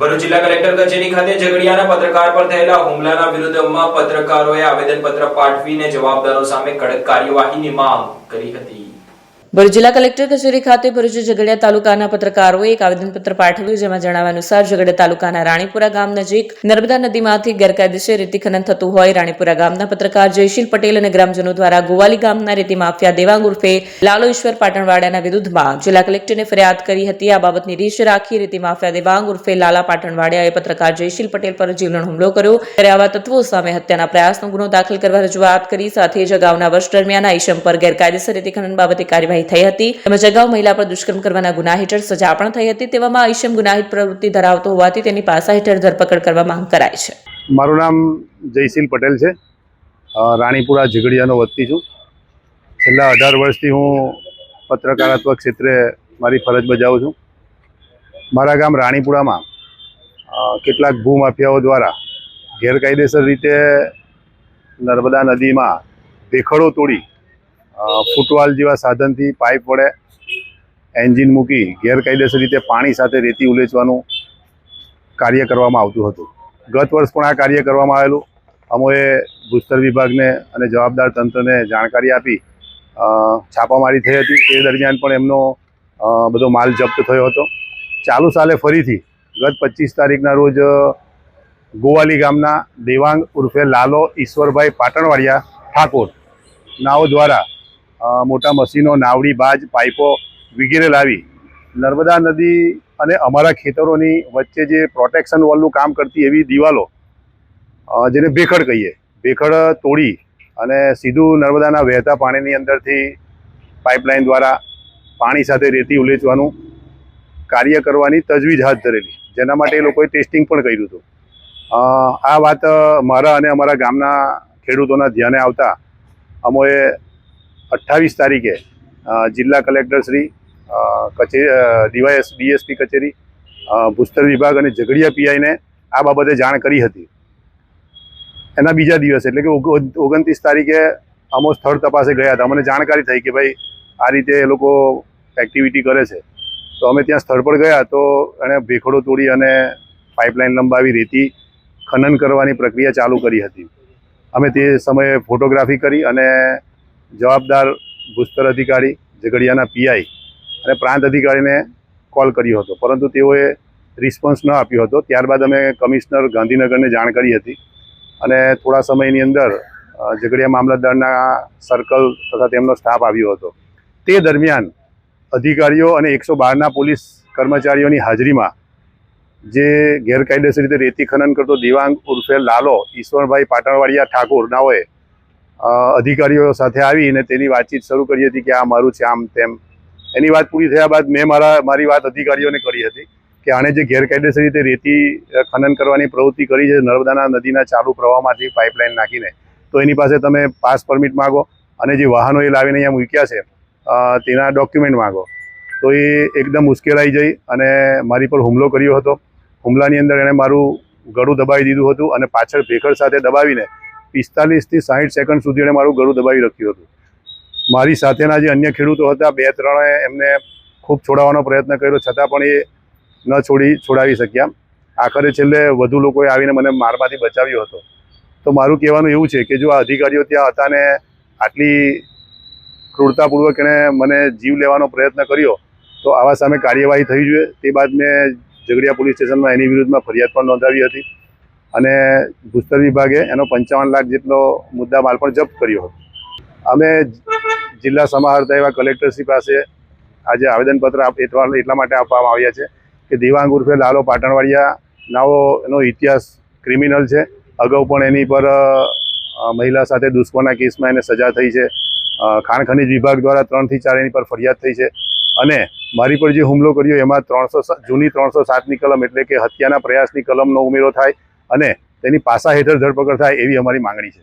ભરૂચ જિલ્લા કલેક્ટર કચેરી ખાતે ઝઘડિયાના પત્રકાર પર થયેલા હુમલાના વિરુદ્ધમાં પત્રકારોએ આવેદનપત્ર પાઠવીને જવાબદારો સામે કડક કાર્યવાહીની માંગ કરી હતી. ભરૂચ જિલ્લા કલેક્ટર કચેરી ખાતે ભરૂચ ઝઘડિયા તાલુકાના પત્રકારોએ એક આવેદનપત્ર પાઠવ્યું જેમાં જણાવ્યા અનુસાર ઝઘડિયા તાલુકાના રાણીપુરા ગામ નજીક નર્મદા નદીમાંથી ગેરકાયદેસર રેતી ખનન થતું હોય રાણીપુરા ગામના પત્રકાર જયશીલ પટેલ અને ગ્રામજનો દ્વારા ગોવાલી ગામના રેતી માફિયા દેવાંગ ઉર્ફે લાલો ઈશ્વર પાટણવાડાના વિરુદ્ધમાં જિલ્લા કલેક્ટરને ફરિયાદ કરી હતી. આ બાબતની રીશ રાખી રેતી માફિયા દેવાંગ ઉર્ફે લાલા પાટણવાડિયાએ પત્રકાર જયશીલ પટેલ પર જીવલેણ હુમલો કર્યો. ત્યારે આવા તત્વો સામે હત્યાના પ્રયાસનો ગુનો દાખલ કરવા રજૂઆત કરી. સાથે જ અગાઉના વર્ષ દરમિયાન આ પર ગેરકાયદેસર રેતી ખનન બાબતે કાર્યવાહી થઈ હતી. તેમજ અગાઉ મહિલા પર દુષ્કર્મ કરવાના ગુના હેઠળ સજા પણ થઈ હતી. તેવામાં આ ઈસમ ગુનાહિત પ્રવૃત્તિ ધરાવતો હોવાથી તેની પાસા હેઠળ ધરપકડ કરવા માંગ કરાય છે. મારું નામ જયશીલ પટેલ છે. રાણીપુરા ઝઘડિયાનો વતની છું. છેલ્લા અઢાર વર્ષથી હું પત્રકારત્વ ક્ષેત્રે મારી ફરજ બજાવું છું. મારા ગામ રાણીપુરામાં કેટલાક ભૂમાફિયાઓ દ્વારા ગેરકાયદેસર રીતે નર્મદા નદીમાં ભેખડો તોડી ફૂટવાલ જેવા સાધનથી પાઇપ વડે એન્જિન મૂકી ગેરકાયદેસર રીતે પાણી સાથે રેતી ઉલેચવાનું કાર્ય કરવામાં આવતું હતું. ગત વર્ષ પણ આ કાર્ય કરવામાં આવેલું. અમોએ ભૂસ્તર વિભાગને અને જવાબદાર તંત્રને જાણકારી આપી છાપામારી થઈ હતી. તે દરમિયાન પણ એમનો બધો માલ જપ્ત થયો હતો. ચાલુ સાલે ફરીથી ગત પચીસ તારીખના રોજ ગોવાલી ગામના દેવાંગ ઉર્ફે લાલો ઈશ્વરભાઈ પાટણવાડિયા ઠાકોર, નાઓ દ્વારા મોટા મશીનો, નાવડી, બાજ, પાઇપો વગેરે લાવી નર્મદા નદી અને અમારા ખેતરોની વચ્ચે જે પ્રોટેક્શન વોલનું કામ કરતી એવી દિવાલો જેને ભેખડ કહીએ. ભેખડ તોડી અને સીધું નર્મદાના વહેતા પાણીની અંદરથી પાઇપલાઇન દ્વારા પાણી સાથે રેતી ઉલેચવાનું કાર્ય કરવાની તજવીજ હાથ ધરેલી. જેના માટે એ લોકોએ ટેસ્ટિંગ પણ કર્યું હતું. આ વાત મારા અને અમારા ગામના ખેડૂતોના ધ્યાને આવતા અમોએ અઠ્ઠાવીસ તારીખે જિલ્લા કલેક્ટર શ્રી અ, કચેરી ડીવાયએસ ડીએસપી કચેરી ભૂસ્તર વિભાગ અને ઝઘડિયા પીઆઈને આ બાબતે જાણ કરી હતી. એના બીજા દિવસે એટલે કે ઓગ- ઓગણત્રીસ તારીખે અમો સ્થળ તપાસે ગયા હતા. અમને જાણકારી થઈ કે ભાઈ આ રીતે એ લોકો એક્ટિવિટી કરે છે. તો અમે ત્યાં સ્થળ પર ગયા તો એણે ભેખડો તોડી અને પાઇપલાઇન લંબાવી રેતી ખનન કરવાની પ્રક્રિયા ચાલુ કરી હતી. અમે તે સમયે ફોટોગ્રાફી કરી અને જવાબદાર ભૂસ્તર અધિકારી ઝઘડિયાના પીઆઈ અને પ્રાંત અધિકારીને કોલ કર્યો હતો. પરંતુ તેઓએ રિસ્પોન્સ ન આપ્યો હતો. ત્યારબાદ અમે કમિશનર ગાંધીનગરને જાણ કરી હતી અને થોડા સમયની અંદર ઝઘડિયા મામલતદારના સર્કલ તથા તેમનો સ્ટાફ આવ્યો હતો. તે દરમિયાન અધિકારીઓ અને એકસો બારના પોલીસ કર્મચારીઓની હાજરીમાં જે ગેરકાયદેસર રીતે રેતી ખનન કરતો દિવાંગ ઉર્ફે લાલો ઈશ્વરભાઈ પાટણવાડિયા ઠાકોર નાઓએ અધિકારીઓ સાથે આવીને તેની વાતચીત શરૂ કરી હતી કે આ મારું છે, આમ તેમ. એની વાત પૂરી થયા બાદ મેં મારા, મારી વાત અધિકારીઓને કરી હતી કે આણે જે ગેરકાયદેસર રીતે રેતી ખનન કરવાની પ્રવૃત્તિ કરી છે, નર્મદાના નદીના ચાલુ પ્રવાહમાંથી પાઇપલાઇન નાખીને, તો એની પાસે તમે પાસ પરમિટ માગો અને જે વાહનો એ લાવીને અહીંયા મૂક્યા છે તેના ડોક્યુમેન્ટ માગો. તો એ એકદમ મુશ્કેલાઈ જઈ અને મારી પર હુમલો કર્યો હતો. હુમલાની અંદર એણે મારું ગળું દબાવી દીધું હતું અને પાછળ ભેખડ સાથે દબાવીને પિસ્તાલીસથી સાહીઠ સેકન્ડ સુધી એણે મારું ગળું દબાવી રાખ્યું હતું. મારી સાથેના જે અન્ય ખેડૂતો હતા, બે ત્રણે એમને ખૂબ છોડાવવાનો પ્રયત્ન કર્યો, છતાં પણ એ ન છોડી છોડાવી શક્યા. આખરે છેલ્લે વધુ લોકોએ આવીને મને મારમાંથી બચાવ્યો હતો. તો મારું કહેવાનું એવું છે કે જો આ અધિકારીઓ ત્યાં હતા ને આટલી ક્રૂરતાપૂર્વક એણે મને જીવ લેવાનો પ્રયત્ન કર્યો, તો આવા સામે કાર્યવાહી થઈ જોઈએ. તે બાદ મેં ઝઘડિયા પોલીસ સ્ટેશનમાં એની વિરુદ્ધમાં ફરિયાદ પણ નોંધાવી હતી. અને ભૂસ્તર વિભાગે એનો પંચાવન લાખ જેટલો મુદ્દા માલ પણ જપ્ત કર્યો હતો. અમે જિલ્લા સમાહર્તા એવા કલેક્ટરશ્રી પાસે આજે આવેદનપત્ર એટલા એટલા માટે આપવામાં આવ્યા છે કે દિવાંગ ઉર્ફે લાલો પાટણવાડિયા નાવો એનો ઇતિહાસ ક્રિમિનલ છે. અગાઉ પણ એની પર મહિલા સાથે દુષ્કર્મના કેસમાં એને સજા થઈ છે. ખાણ ખનિજ વિભાગ દ્વારા ત્રણથી ચાર એની પર ફરિયાદ થઈ છે. અને મારી પર જે હુમલો કર્યો એમાં ત્રણસો જૂની ત્રણસો સાતની કલમ એટલે કે હત્યાના પ્રયાસની કલમનો ઉમેરો થાય અને તેની પાસા હેઠળ ધરપકડ થાય એવી અમારી માંગણી છે.